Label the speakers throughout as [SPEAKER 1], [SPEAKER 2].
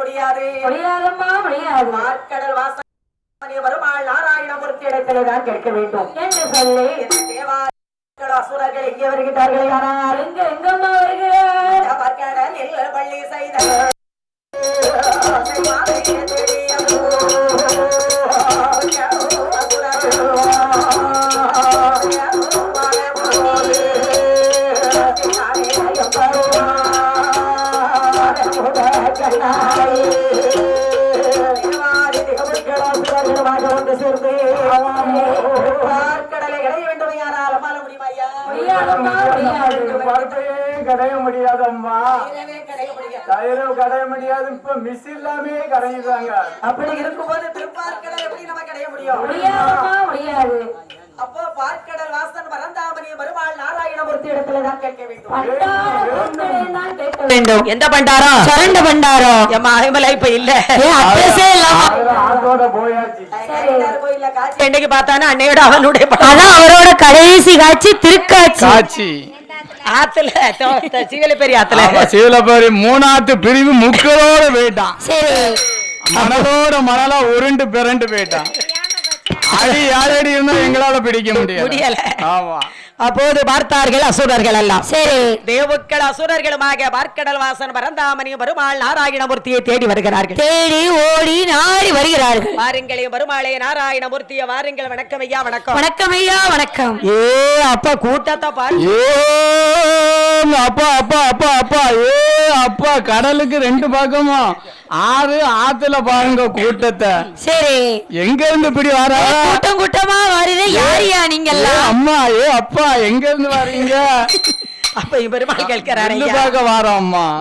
[SPEAKER 1] முடியாது.
[SPEAKER 2] முடியாதம்மா முடியாது.
[SPEAKER 1] மார்க்கடல் வருமாள் நாராயணமூர்த்தி இடத்தில்தான் கேட்க வேண்டும்.
[SPEAKER 2] என்று சொல்லி
[SPEAKER 1] அசுரர்கள் எங்கே வருகிறார்கள் ஆனால்
[SPEAKER 2] எங்க எங்கம்மா வருகிறார்?
[SPEAKER 1] கடலில் பள்ளி செய்த
[SPEAKER 3] வார்த்தையே கடைய முடியாதம்மா
[SPEAKER 1] தயிரவே கடைய முடியாது
[SPEAKER 3] முடியாது இப்ப மிஸ் இல்லாமே கடையுறாங்க.
[SPEAKER 1] அப்படி இருக்கும்போது திருப்பார்க்கடல் எப்படி நம்ம கடைய முடியும்
[SPEAKER 2] முடியாது.
[SPEAKER 1] அப்போ பார்க்கடல் வாசன் பரந்தாமணி வருவாள் நாராயணமூர்த்தி இடத்துல தான் கேட்க வேண்டும்.
[SPEAKER 2] வேண்டும்.
[SPEAKER 1] எந்த பண்டாரம்?
[SPEAKER 2] சரண்ட பண்டாரம்.
[SPEAKER 1] எம்மா அகமலை இப்ப இல்ல.
[SPEAKER 2] அட்ரஸே
[SPEAKER 1] என்னைக்கு பார்த்தானே அன்னையோட அவனுடைய.
[SPEAKER 2] அதான் அவரோட கடைசி காட்சி திருக்காட்சி.
[SPEAKER 3] காட்சி.
[SPEAKER 1] ஆத்துல சிவல பெரிய ஆத்துல.
[SPEAKER 3] ஆமா சீலப்பேரி மூணாத்து பிரிவு முக்களோட போயிட்டான்.
[SPEAKER 2] சரி.
[SPEAKER 3] மணலோட மணலா உருண்டு பிறண்டு போயிட்டான். அடி யாரடி இருந்தா எங்களால பிடிக்க முடியல. ஆமா.
[SPEAKER 1] அப்போது பார்த்தார்கள் அசுரர்கள் எல்லாம்.
[SPEAKER 2] சரி.
[SPEAKER 1] தேவுக்கள் அசுரர்களுமாக பார்க்கடல் வாசன் பரந்தாமணி வருமாள் நாராயணமூர்த்தியை தேடி வருகிறார்கள்.
[SPEAKER 2] தேடி ஓடி நாடி வருகிறார்கள்.
[SPEAKER 1] வாருங்களே வருமாளே நாராயணமூர்த்திய வாருங்கள். வணக்கம் ஐயா வணக்கம்.
[SPEAKER 2] வணக்கம் ஐயா வணக்கம்.
[SPEAKER 1] ஏ அப்பா கூட்டத்தை பாரு.
[SPEAKER 3] ஏ அப்பா அப்பா அப்பா அப்பா. ஏ அப்பா கடலுக்கு ரெண்டு பக்கமா. ஆறு ஆத்துல பாருங்க கூட்டத்தை.
[SPEAKER 2] சரி.
[SPEAKER 3] எங்க இருந்து இப்படி வர?
[SPEAKER 2] கூட்டம் கூட்டமா வருது. யாரியா நீங்க
[SPEAKER 3] அம்மா ஏ அப்பா எங்க இருந்து வர்றீங்க
[SPEAKER 1] அப்ப பெருமாள் கேட்கிறாரு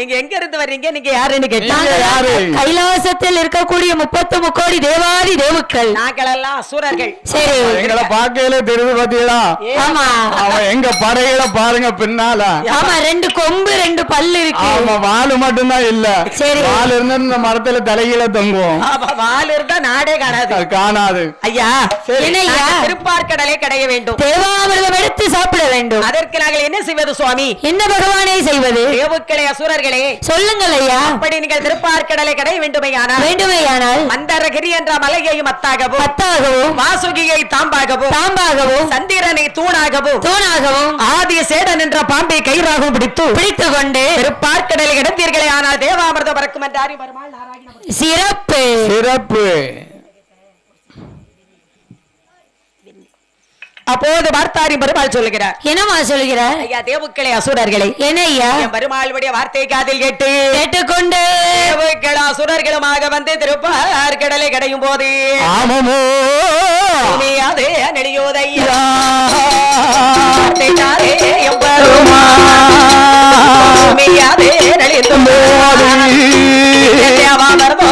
[SPEAKER 1] நீங்க எங்க இருந்து வர்றீங்க? நீங்க யாருன்னு
[SPEAKER 3] நீங்க
[SPEAKER 1] கேட்டாங்க.
[SPEAKER 3] யாரு?
[SPEAKER 2] கைலாசத்தில் இருக்கக்கூடிய முப்பத்து முக்கோடி தேவாதி தேவுக்கள்.
[SPEAKER 1] நாங்களெல்லாம் அசுரர்கள்.
[SPEAKER 2] சரி.
[SPEAKER 3] எங்களை பார்க்கையில தெரியுது பாத்தீங்களா?
[SPEAKER 2] ஆமா.
[SPEAKER 3] அவன் எங்க படையில பாருங்க பின்னால.
[SPEAKER 2] ஆமா ரெண்டு கொம்பு ரெண்டு பல்லு இருக்கு.
[SPEAKER 3] ஆமா வாலு மட்டும்தான் இல்ல.
[SPEAKER 2] சரி.
[SPEAKER 3] வால் இருந்தா இந்த மரத்துல தலைகீழ தொங்குவோம்.
[SPEAKER 1] வால் இருந்தா நாடே காணாது.
[SPEAKER 3] காணாது.
[SPEAKER 1] ஐயா? நாங்கள் திருப்பார்க்கடலை கடைய வேண்டும்.
[SPEAKER 2] தேவாமிர்தம் எடுத்து சாப்பிட வேண்டும்.
[SPEAKER 1] அதற்கு நாங்கள் என்ன செய்வது சுவாமி?
[SPEAKER 2] என்ன பகவானே செய்வது?
[SPEAKER 1] தேவுக்களே அசுரர்களே.
[SPEAKER 2] சொல்லுங்கள் ஐயா.
[SPEAKER 1] அப்படி நீங்கள் திருப்பார்க்கடலை கடைய வேண்டுமையானால்
[SPEAKER 2] வேண்டுமேயானால்
[SPEAKER 1] மந்தரகிரி என்ற மலையை மத்தாகவும்
[SPEAKER 2] பத்தாகவும்
[SPEAKER 1] வாசுகியை தாம்பாகவும்
[SPEAKER 2] தாம்பாகவும்
[SPEAKER 1] சந்திரனை தூணாகவும்
[SPEAKER 2] தூணாகவும்
[SPEAKER 1] ஆதி சேடன் என்ற பாம்பை கயிறாகவும் பிடித்து
[SPEAKER 2] பிடித்துக் கொண்டு
[SPEAKER 1] திருப்பார்க்கடலை கிடந்தீர்களே ஆனால் தேவாமிர்தம் பறக்கும் என்று அறி வருமாள் நாராயண
[SPEAKER 2] சிறப்பு.
[SPEAKER 3] சிறப்பு.
[SPEAKER 1] அப்போது பார்த்தாரி பெருமாள் சொல்லுகிறார்
[SPEAKER 2] என்னமா சொல்கிறார்
[SPEAKER 1] ஐயா தேவுக்களே அசுரர்களே
[SPEAKER 2] என்ன ஐயா
[SPEAKER 1] என் பெருமாளுடைய வார்த்தை காதில் கேட்டு
[SPEAKER 2] கேட்டுக்கொண்டு.
[SPEAKER 1] தேவுக்கள் அசுரர்களுமாக வந்து திருப்பார் கடலை கடையும் போது
[SPEAKER 3] ஆமமோ.
[SPEAKER 1] பூமியாதே நெடியோதையா
[SPEAKER 3] யா.
[SPEAKER 1] வார்த்தை காதே என் பெருமாள். பூமியாதே நெளிந்தும் தேவாமர்தோ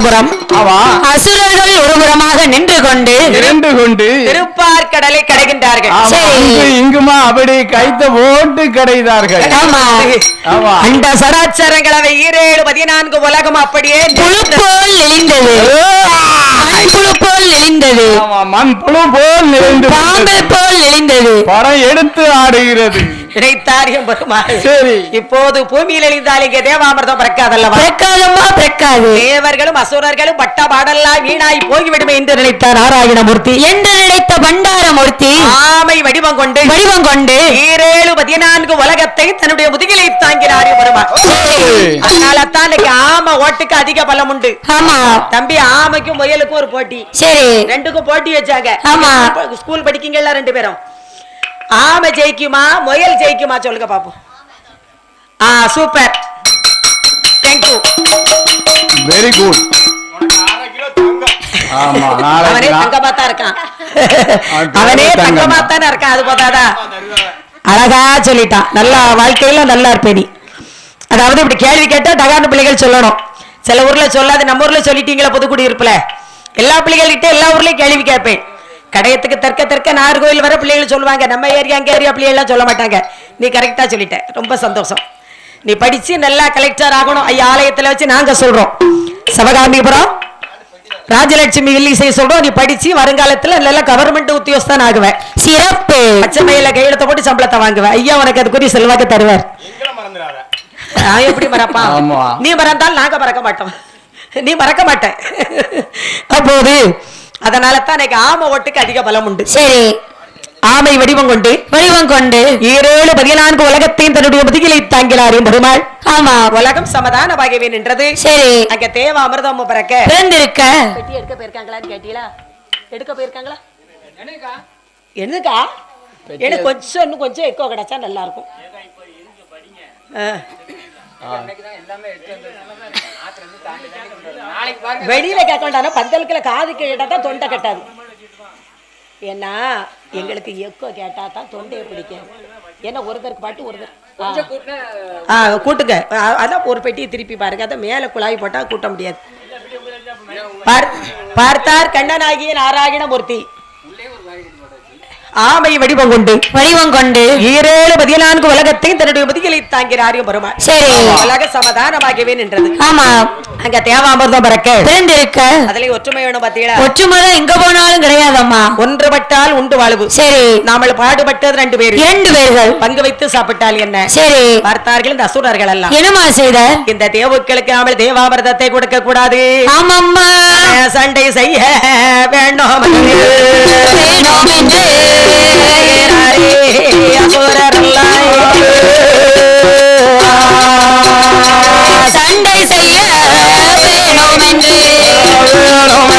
[SPEAKER 3] gram
[SPEAKER 2] அசுரர்கள் ஒருபுறமாக நின்று கொண்டு
[SPEAKER 3] இரண்டு கொண்டு
[SPEAKER 1] திருப்பார்கடலை கடைகின்றார்கள்
[SPEAKER 3] ஆமா,
[SPEAKER 2] சரி.
[SPEAKER 3] அங்கு இங்குமா அப்படி கைத்த ஓட்டு
[SPEAKER 2] ஆமா.
[SPEAKER 1] அந்த சராச்சரங்களவை ஈரேழு பதினான்கு உலகம் அப்படியே
[SPEAKER 2] போல் மண்புழு போல் நெளிந்தது
[SPEAKER 3] ஆமா மண் புழு போல் நிறைந்து
[SPEAKER 2] பாம்பை போல் நெளிந்தது
[SPEAKER 3] படம் எடுத்து ஆடுகிறது.
[SPEAKER 1] பெருமாள்.
[SPEAKER 3] சரி.
[SPEAKER 1] இப்போது பூமியில் எழுந்தால் இங்கே தேவாமிர்தம் பிறக்காதல்லவா?
[SPEAKER 2] பிறக்காதம்மா பிறக்காது.
[SPEAKER 1] தேவர்களும் அசுரர்களும் பட்ட பாடெல்லாம் வீணாய் போய்விடுமே என்று நினைத்தார் நாராயணமூர்த்தி.
[SPEAKER 2] என்று நினைத்த பண்டாரமூர்த்தி
[SPEAKER 1] ஆமை வடிவம் கொண்டு
[SPEAKER 2] வடிவம் கொண்டு
[SPEAKER 1] ஈரேழு பதினான்கு உலகத்தை தன்னுடைய முதுகிலை தாங்கினார் பெருமாள். அதனால தான் இன்னைக்கு ஆமை ஓட்டுக்கு அதிக பலம் உண்டு.
[SPEAKER 2] ஆமா.
[SPEAKER 1] தம்பி ஆமைக்கும் முயலுக்கும் ஒரு போட்டி.
[SPEAKER 2] சரி.
[SPEAKER 1] ரெண்டுக்கும் போட்டி வச்சாங்க.
[SPEAKER 2] ஆமா.
[SPEAKER 1] ஸ்கூல் படிக்கீங்கல்ல ரெண்டு பேரும். ஆமை ஜெயிக்குமா முயல் ஜெயிக்குமா சொல்லுங்க பாப்போம். ஆ super thank you
[SPEAKER 3] very good
[SPEAKER 1] அவனே
[SPEAKER 3] நாளைக்கு நான்-
[SPEAKER 1] தங்கமா தான் இருக்கான்.
[SPEAKER 3] அவன்
[SPEAKER 1] அவனே
[SPEAKER 3] தங்கம்
[SPEAKER 1] தங்கமா
[SPEAKER 3] தான்.
[SPEAKER 1] தானே இருக்கான் அது போதாதா? அழகா சொல்லிட்டான். நல்லா வாழ்க்கையில நல்லா இருப்பேனி அதாவது இப்படி கேள்வி கேட்டா தகான பிள்ளைகள் சொல்லணும். சில ஊர்ல சொல்லாது நம்ம ஊர்ல சொல்லிட்டீங்களா புதுக்குடி இருப்புல எல்லா பிள்ளைகள்கிட்ட எல்லா ஊர்லயும் கேள்வி கேட்பேன். கடையத்துக்கு தெற்க தெற்க நாகர்கோயில் வர பிள்ளைகள் சொல்லுவாங்க நம்ம ஏரியா அங்க ஏரியா பிள்ளைகள்லாம் சொல்ல மாட்டாங்க. நீ கரெக்டா சொல்லிட்ட. ரொம்ப சந்தோஷம். நீ படிச்சு நல்லா கலெக்டர் ஆகணும். ஐயா ஆலயத்துல வச்சு நாங்க சொல்றோம். சிவகாமிபுரம் ராஜலட்சுமி வில்லிசை சொல்றோம். நீ படிச்சு வருங்காலத்துல நல்ல கவர்மெண்ட் உத்தியோகஸ்தான் ஆகுவேன்.
[SPEAKER 2] சிறப்பு.
[SPEAKER 1] பச்சை கையெழுத்த போட்டு சம்பளத்தை வாங்குவேன். ஐயா உனக்கு அதுக்குரிய செல்வாக்கு தருவார். நான் எப்படி மறப்பான்
[SPEAKER 3] ஆமா.
[SPEAKER 1] நீ மறந்தால் நாங்க மறக்க மாட்டோம். நீ மறக்க மாட்ட அப்போது அதனால தான் எனக்கு ஆம ஓட்டுக்கு அதிக பலம் உண்டு.
[SPEAKER 2] சரி.
[SPEAKER 1] ஆமை வடிவம் கொண்டு
[SPEAKER 2] வடிவம் கொண்டு
[SPEAKER 1] ஈரேழு பதினான்கு உலகத்தையும் தன்னுடைய முதுகிலை தாங்கினாரும் பெருமாள்.
[SPEAKER 2] ஆமா.
[SPEAKER 1] உலகம் சமதானமாகவே நின்றது.
[SPEAKER 2] சரி.
[SPEAKER 1] அங்க தேவ அமிர்தம் பிறக்க.
[SPEAKER 2] பிறந்திருக்க.
[SPEAKER 1] பெட்டி எடுக்க போயிருக்காங்களான்னு கேட்டீங்களா? எடுக்க போயிருக்காங்களா? என்னக்கா? எனக்கு கொஞ்சம் இன்னும் கொஞ்சம் எக்கோ கிடைச்சா நல்லா இருக்கும். வெளியில கேட்க வேண்டாம். பந்தலுக்குள்ள காது கேட்டா தான் தொண்டை கட்டாது. ஏன்னா எங்களுக்கு எக்கோ கேட்டா தான் தொண்டையை பிடிக்கும். ஏன்னா ஒருத்தருக்கு பாட்டு ஒருத்தர். ஆ கூட்டுங்க. அதான் ஒரு பெட்டியை திருப்பி பாருங்க. அதான் மேல குழாய் போட்டா கூட்ட முடியாது. பார்- பார்த்தார் கண்ணனாகிய நாராயண மூர்த்தி ஆமை வடிவம் கொண்டு.
[SPEAKER 2] வடிவம் கொண்டு.
[SPEAKER 1] ஈரேழு பதினான்கு உலகத்தையும் தன்னுடைய முதுகிலை தாங்கிறாரியம் பெருமாள்
[SPEAKER 2] சரி.
[SPEAKER 1] உலக சமாதானமாகவே நின்றது.
[SPEAKER 2] ஆமா.
[SPEAKER 1] அங்க தேவாமிர்தம் பறக்க.
[SPEAKER 2] பிறந்திருக்க.
[SPEAKER 1] அதுல ஒற்றுமை வேணும் பாத்தீங்களா?
[SPEAKER 2] ஒற்றுமைதான் எங்க போனாலும் கிடையாதம்மா.
[SPEAKER 1] ஒன்றுபட்டால் உண்டு வாழ்வு.
[SPEAKER 2] சரி.
[SPEAKER 1] நாமல் பாடுபட்டது ரெண்டு பேரு.
[SPEAKER 2] இரண்டு பேர்கள்.
[SPEAKER 1] பங்கு வைத்து சாப்பிட்டால் என்ன?
[SPEAKER 2] சரி.
[SPEAKER 1] பார்த்தார்கள் இந்த அசுரர்கள் எல்லாம்.
[SPEAKER 2] என்னமா செய்த?
[SPEAKER 1] இந்த தேவுக்களுக்கு நாமல் தேவாமிர்தத்தை கொடுக்க கூடாது
[SPEAKER 2] ஆமாம்மா
[SPEAKER 1] சண்டை செய்ய வேண்டும்
[SPEAKER 2] வேணும்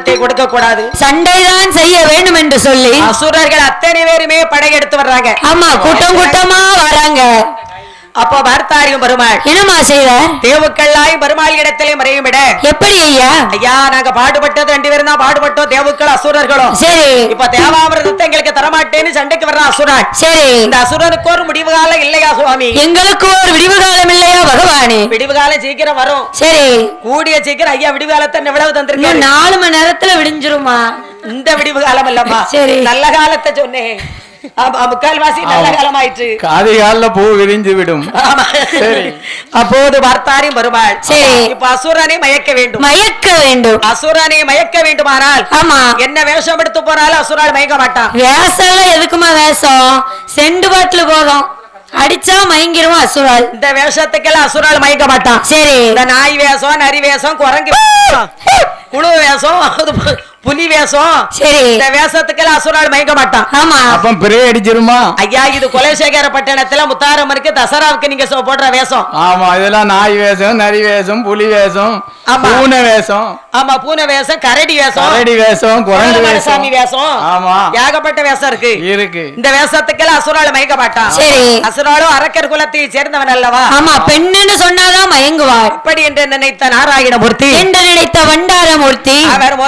[SPEAKER 1] தேவாமிரதத்தை கொடுக்க கூடாது.
[SPEAKER 2] சண்டைதான் செய்ய வேண்டும் என்று சொல்லி
[SPEAKER 1] அசுரர்கள் அத்தனை பேருமே படையெடுத்து வர்றாங்க.
[SPEAKER 2] ஆமா கூட்டம் கூட்டமா வராங்க.
[SPEAKER 1] அப்போ பார்த்தாரியும் பெருமாள்.
[SPEAKER 2] என்னமா செய்த
[SPEAKER 1] தேவுக்கள்லாய் பெருமாள் இடத்திலே மறையும் விட
[SPEAKER 2] எப்படி ஐயா?
[SPEAKER 1] ஐயா நாங்க பாடுபட்டது ரெண்டு பேரும் தான் பாடுபட்டோம் தேவுக்கள் அசுரர்களும்.
[SPEAKER 2] சரி.
[SPEAKER 1] இப்ப தேவாமிரதத்தை எங்களுக்கு தரமாட்டேன்னு சண்டைக்கு வர்றான் அசுரன்.
[SPEAKER 2] சரி.
[SPEAKER 1] இந்த அசுரனுக்கு ஒரு முடிவு காலம் இல்லையா சுவாமி?
[SPEAKER 2] எங்களுக்கு ஒரு விடிவு காலம் இல்லையா பகவானே?
[SPEAKER 1] விடிவு காலம் சீக்கிரம் வரும்.
[SPEAKER 2] சரி.
[SPEAKER 1] கூடிய சீக்கிரம் ஐயா விடிவு காலத்தை எவ்வளவு தந்திருக்காரு
[SPEAKER 2] நாலு மணி நேரத்துல விடிஞ்சிருமா?
[SPEAKER 1] இந்த விடிவு காலம் இல்லம்மா.
[SPEAKER 2] சரி.
[SPEAKER 1] நல்ல காலத்தை சொன்னேன். முக்கால்வாசி நல்ல காலம் ஆயிற்று
[SPEAKER 3] காதி காலில் பூ விரிஞ்சு விடும்.
[SPEAKER 1] அப்போது பார்த்தாரையும் வருவாள்
[SPEAKER 2] சரி.
[SPEAKER 1] இப்ப அசுரனை மயக்க வேண்டும்.
[SPEAKER 2] மயக்க வேண்டும்.
[SPEAKER 1] அசுரனை மயக்க வேண்டுமானால்
[SPEAKER 2] ஆமா.
[SPEAKER 1] என்ன வேஷம் எடுத்து போனாலும் அசுரால் மயக்க மாட்டான்.
[SPEAKER 2] வேஷம் எதுக்குமா வேஷம்? செண்டு பாட்டுல போதும். அடிச்சா மயங்கிருவோம் அசுரால்
[SPEAKER 1] இந்த வேஷத்துக்கெல்லாம் அசுரால் மயக்க மாட்டான்.
[SPEAKER 2] சரி.
[SPEAKER 1] இந்த நாய் வேஷம் நரி வேஷம் குரங்கு வேஷம், குழு வேஷம் புலி வேஷம்.
[SPEAKER 2] சரி.
[SPEAKER 1] இந்த வேஷத்துக்கெல்லாம் அசுரால் மயக்க மாட்டான்.
[SPEAKER 2] ஆமா.
[SPEAKER 3] அப்ப பிரே அடிச்சிருமா?
[SPEAKER 1] ஐயா இது குலசேகர பட்டணத்துல முத்தாரம்மனுக்கு தசராவுக்கு நீங்க சொ- போடுற வேஷம்.
[SPEAKER 3] ஆமா இதெல்லாம் நாய் வேஷம் நரி வேஷம் புலி வேஷம்
[SPEAKER 1] ஆமா.
[SPEAKER 3] பூனை வேஷம்.
[SPEAKER 1] ஆமா பூனை வேஷம் கரடி வேஷம்
[SPEAKER 3] கரடி வேஷம் குரங்கு வேஷம்.
[SPEAKER 1] சாமி வேஷம்.
[SPEAKER 3] ஆமா.
[SPEAKER 1] ஏகப்பட்ட வேஷம் இருக்கு.
[SPEAKER 3] இருக்கு.
[SPEAKER 1] இந்த வேஷத்துக்கெல்லாம் அசுரால் மயக்க மாட்டான்.
[SPEAKER 2] சரி.
[SPEAKER 1] அசுராலும் அரக்கர் குலத்தை சேர்ந்தவன் அல்லவா?
[SPEAKER 2] ஆமா பெண்ணுன்னு சொன்னாதான் மயங்குவார்
[SPEAKER 1] அப்படி என்று நினைத்த நாராயணமூர்த்தி.
[SPEAKER 2] என்று நினைத்த
[SPEAKER 1] அவர்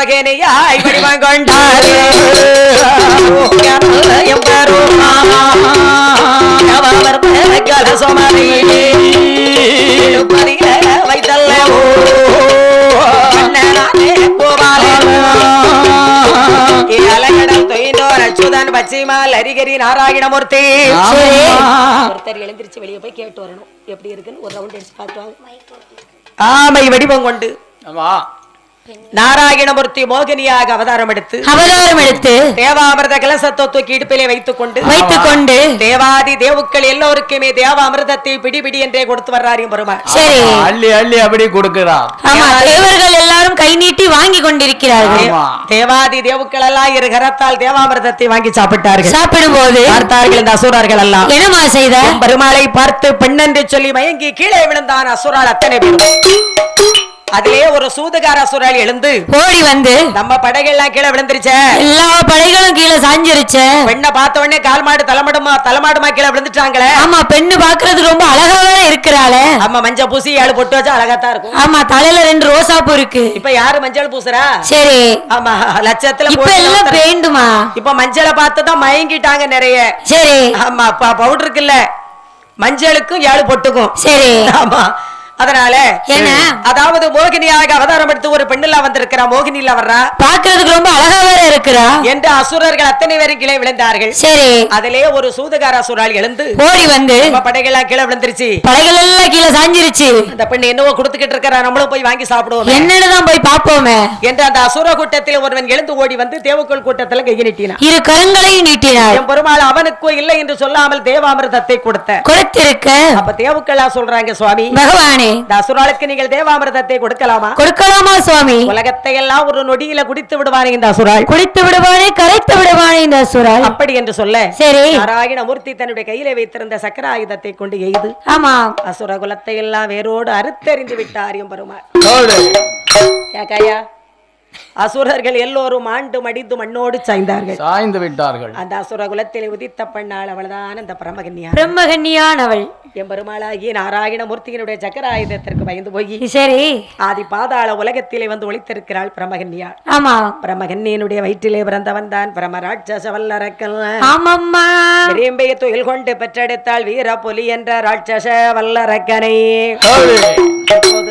[SPEAKER 1] மோகனையாய் வடிவம் கொண்டார் சுமதி. அச்சுதன் பச்சைமால் அரிகரி நாராயணமூர்த்தி. ஒருத்தர் எழுந்திருச்சு வெளியே போய் கேட்டு வரணும். எப்படி இருக்குன்னு ஒரு ரவுண்ட் அடிச்சு பார்த்துவாங்க ஆமை வடிவம் கொண்டு.
[SPEAKER 3] ஆமா.
[SPEAKER 1] நாராயணமூர்த்தி மோகினியாக அவதாரம் எடுத்து
[SPEAKER 2] அவதாரம் எடுத்து
[SPEAKER 1] தேவாமிர்த கலசத்தை தூக்கி இடுப்பிலே வைத்துக் கொண்டு
[SPEAKER 2] வைத்துக் கொண்டு
[SPEAKER 1] தேவாதி தேவுக்கள் எல்லோருக்குமே தேவாமிர்தத்தை பிடி பிடி என்றே கொடுத்து வர்றாரு பெருமாள்
[SPEAKER 2] சரி.
[SPEAKER 3] அள்ளி அள்ளி அப்படி கொடுக்கிறா.
[SPEAKER 2] ஆமா தேவர்கள் எல்லாரும் கை நீட்டி வாங்கி கொண்டிருக்கிறார்கள்.
[SPEAKER 1] தேவாதி தேவுக்கள் எல்லாம் இரு கரத்தால் தேவாமிர்தத்தை வாங்கி சாப்பிட்டார்கள்.
[SPEAKER 2] சாப்பிடும் போது
[SPEAKER 1] பார்த்தார்கள் இந்த அசுரர்கள் எல்லாம்
[SPEAKER 2] என்னமா செய்த
[SPEAKER 1] பெருமாளை பார்த்து பெண்ணென்று சொல்லி மயங்கி கீழே விழுந்தான் அசுரால் அத்தனை பேரும். அதிலே ஒரு சூதுகார சுரால் எழுந்து
[SPEAKER 2] ஓடி வந்து
[SPEAKER 1] நம்ம படைகள்லாம் கீழே விழுந்துருச்சே.
[SPEAKER 2] எல்லா படைகளும் கீழே சாஞ்சிருச்சு.
[SPEAKER 1] பெண்ணை பார்த்த உடனே கால் மாடு தலைமாடுமா தலைமாடுமா கீழே விழுந்துட்டாங்களே.
[SPEAKER 2] ஆமா பெண்ணு பாக்குறதுக்கு ரொம்ப அழகா வேற இருக்கிறாளே.
[SPEAKER 1] ஆமா மஞ்சள் பூசி ஏழு பொட்டு வச்சா அழகாத்தான் இருக்கும்.
[SPEAKER 2] ஆமா தலையில ரெண்டு ரோசாப்பூ இருக்கு.
[SPEAKER 1] இப்ப யாரு மஞ்சள் பூசுறா?
[SPEAKER 2] சரி.
[SPEAKER 1] ஆமா லட்சத்துல
[SPEAKER 2] இப்ப எல்லாம். பெயிண்டுமா
[SPEAKER 1] இப்ப மஞ்சளை பார்த்து தான் மயங்கிட்டாங்க நிறைய.
[SPEAKER 2] சரி.
[SPEAKER 1] ஆமா பவுடர் இருக்குல்ல. மஞ்சளுக்கும் ஏழு பொட்டுக்கும்.
[SPEAKER 2] சரி.
[SPEAKER 1] ஆமா. அதனால? அதாவது மோகினியாக அவதாரம் எடுத்து ஒரு பெண்ணுல வந்திருக்கிறா மோகினில வர்றா?
[SPEAKER 2] பாக்குறதுக்கு ரொம்ப அழகா வேற இருக்கிறா.
[SPEAKER 1] என்று அசுரர்கள் அத்தனை பேரும் கீழே விழுந்தார்கள்.
[SPEAKER 2] சரி.
[SPEAKER 1] அதிலே ஒரு சூதுகார அசுரால் எழுந்து
[SPEAKER 2] ஓடி வந்து
[SPEAKER 1] படைகள்லாம் கீழே விழுந்துருச்சு.
[SPEAKER 2] படைகள் எல்லாம் கீழே சாஞ்சிருச்சு.
[SPEAKER 1] அந்த பெண்ணு என்னவோ கொடுத்துக்கிட்டு இருக்கிறா நம்மளும் போய் வாங்கி சாப்பிடுவோம்.
[SPEAKER 2] என்னன்னு போய் பாப்போமே
[SPEAKER 1] என்று அந்த அசுர கூட்டத்தில் ஒருவன் எழுந்து ஓடி வந்து தேவக்குள் கூட்டத்துல கையை நீட்டினான்.
[SPEAKER 2] இரு கரங்களையும் நீட்டினார்.
[SPEAKER 1] என் பெருமாள் அவனுக்கு இல்லை என்று சொல்லாமல் தேவாமிர்தத்தை கொடுத்த.
[SPEAKER 2] கொடுத்திருக்க.
[SPEAKER 1] அப்ப தேவுக்களா சொல்றாங்க சுவாமி.
[SPEAKER 2] பகவானே.
[SPEAKER 1] இந்த அசுராளுக்கு நீங்கள் தேவாமிர்தத்தை கொடுக்கலாமா?
[SPEAKER 2] கொடுக்கலாமா? சுவாமி.
[SPEAKER 1] உலகத்தை எல்லாம் ஒரு நொடியில குடித்து விடுவானே இந்த அசுராள்
[SPEAKER 2] குடித்து விடுவானே கரைத்து விடுவானே இந்த சுரால்
[SPEAKER 1] அப்படி என்று சொல்ல
[SPEAKER 2] சரி.
[SPEAKER 1] நாராயண மூர்த்தி தன்னுடைய கையில வைத்திருந்த சக்கர ஆயுதத்தை கொண்டு எய்து.
[SPEAKER 2] ஆமா.
[SPEAKER 1] அசுர குலத்தை எல்லாம் வேரோடு அறுத்தறிந்து விட்டார் என் பெருமாள்
[SPEAKER 3] ஓடு.
[SPEAKER 1] கேக்காயா அசுரர்கள் எல்லோரும் ஆண்டு மடிந்து மண்ணோடு சாய்ந்தார்கள்.
[SPEAKER 3] சாய்ந்து விட்டார்கள்.
[SPEAKER 1] அந்த அசுர குலத்தில் உதித்த பெண்ணாள் அவள்தான் அந்த பரமகன்யா
[SPEAKER 2] பிரம்மகன்யானவள்
[SPEAKER 1] என் பெருமாளாகிய நாராயண மூர்த்தியினுடைய சக்கர ஆயுதத்திற்கு பயந்து போய்
[SPEAKER 2] சரி.
[SPEAKER 1] ஆதி பாதாள உலகத்திலே வந்து ஒளித்திருக்கிறாள் பிரமகன்யா
[SPEAKER 2] ஆமா.
[SPEAKER 1] பிரமகன்யனுடைய வயிற்றிலே பிறந்தவன் தான் பிரமராட்சச வல்லரக்கல்
[SPEAKER 2] ஆமாம்மா.
[SPEAKER 1] விரும்பிய துயில் கொண்டு பெற்றெடுத்தாள் வீர புலி என்ற ராட்சச வல்லரக்கனை.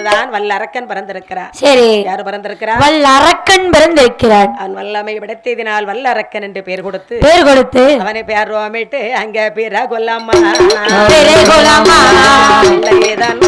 [SPEAKER 1] இப்போதுதான் வல்லரக்கன் பிறந்திருக்கிறார்.
[SPEAKER 2] சரி.
[SPEAKER 1] யார் பிறந்திருக்கிறார்?
[SPEAKER 2] வல் அரக்கன் பிறந்திருக்கிறான்.
[SPEAKER 1] அவன் வல்லமை விடத்தினால் வல்லரக்கன் என்று பெயர் கொடுத்து
[SPEAKER 2] பேர் கொடுத்து.
[SPEAKER 1] அவனை பேர் ரோமிட்டு அங்க கொல்லாமா
[SPEAKER 2] பெரே கொலாமா
[SPEAKER 1] பிள்ளையேதான்